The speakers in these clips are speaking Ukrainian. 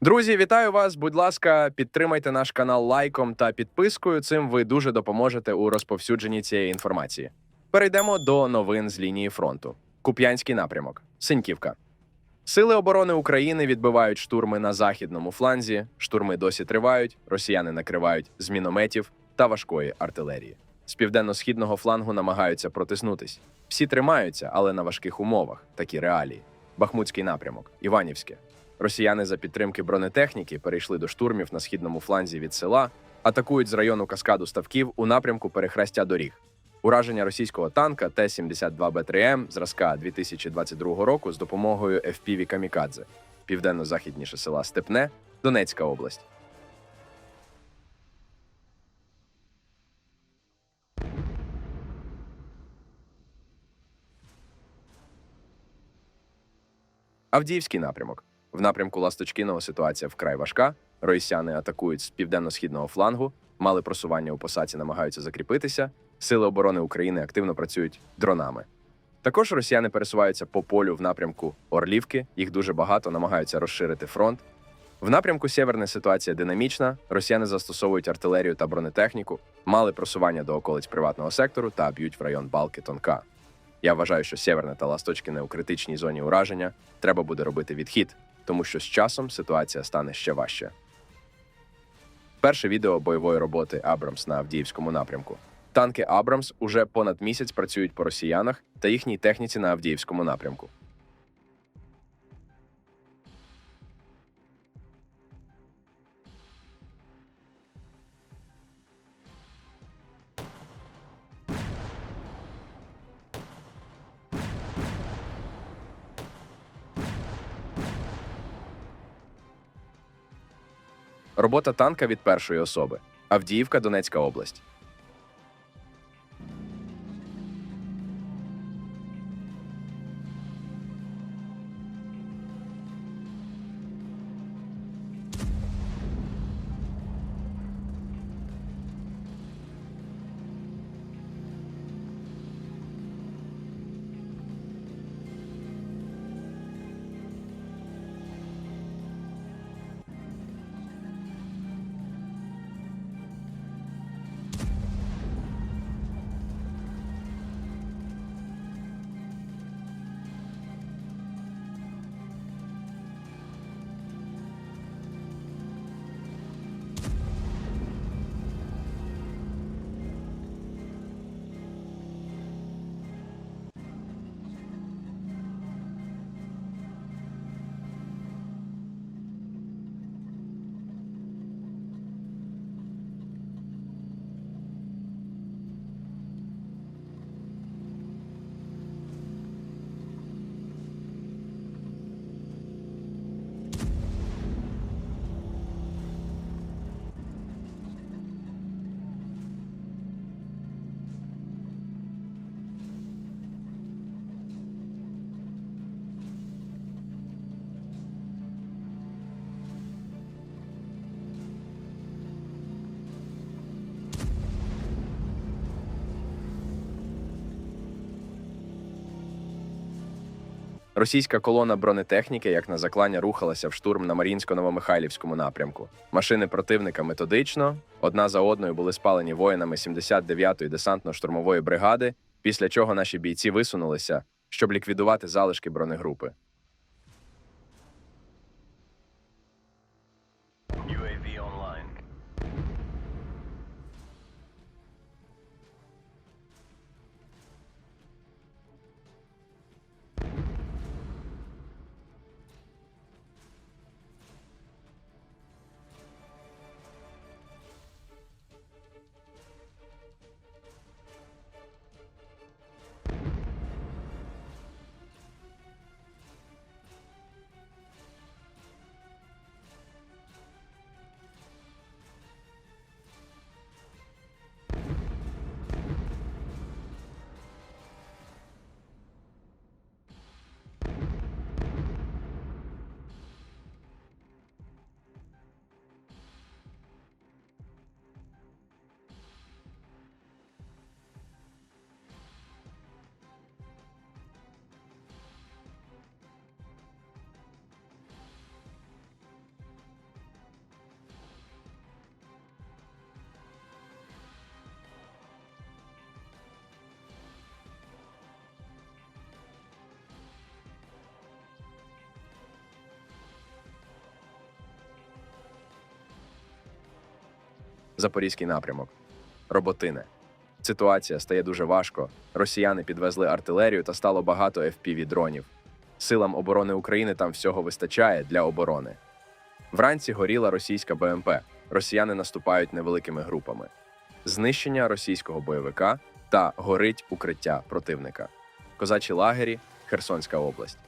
Друзі, вітаю вас! Будь ласка, підтримайте наш канал лайком та підпискою. Цим ви дуже допоможете у розповсюдженні цієї інформації. Перейдемо до новин з лінії фронту. Куп'янський напрямок. Синьківка. Сили оборони України відбивають штурми на західному фланзі. Штурми досі тривають. Росіяни накривають з мінометів та важкої артилерії. З південно-східного флангу намагаються протиснутись. Всі тримаються, але на важких умовах. Такі реалії. Бахмутський напрямок, Іванівське. Росіяни за підтримки бронетехніки перейшли до штурмів на східному фланзі від села, атакують з району каскаду ставків у напрямку перехрестя доріг. Ураження російського танка Т-72Б3М зразка 2022 року з допомогою FPV «Камікадзе» південно-західніше села Степне, Донецька область. Авдіївський напрямок. В напрямку Ласточкіного ситуація вкрай важка. Росіяни атакують з південно-східного флангу, мали просування у посадці, намагаються закріпитися. Сили оборони України активно працюють дронами. Також росіяни пересуваються по полю в напрямку Орлівки. Їх дуже багато, намагаються розширити фронт. В напрямку Сєверна ситуація динамічна. Росіяни застосовують артилерію та бронетехніку, мали просування до околиць приватного сектору та б'ють в район Балки Тонка. Я вважаю, що Сєверне та Ласточкіне у критичній зоні ураження треба буде робити відхід, тому що з часом ситуація стане ще важче. Перше відео бойової роботи Абрамс на Авдіївському напрямку. Танки Абрамс уже понад місяць працюють по росіянах та їхній техніці на Авдіївському напрямку. Робота танка від першої особи. Авдіївка, Донецька область. Російська колона бронетехніки, як на заклання, рухалася в штурм на Мар'їнсько-Новомихайлівському напрямку. Машини противника методично одна за одною були спалені воїнами 79-ї десантно-штурмової бригади, після чого наші бійці висунулися, щоб ліквідувати залишки бронегрупи. Запорізький напрямок. Роботине. Ситуація стає дуже важко. Росіяни підвезли артилерію та стало багато fpv дронів. Силам оборони України там всього вистачає для оборони. Вранці горіла російська БМП. Росіяни наступають невеликими групами. Знищення російського бойовика та горить укриття противника. Козачі лагері, Херсонська область.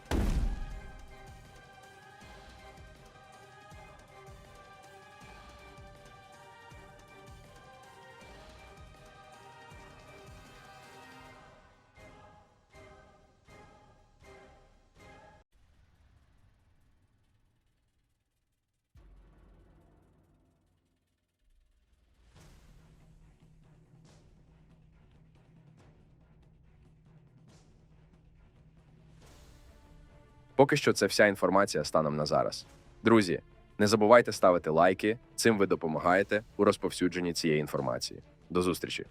Поки що це вся інформація станом на зараз. Друзі, не забувайте ставити лайки. Цим ви допомагаєте у розповсюдженні цієї інформації. До зустрічі!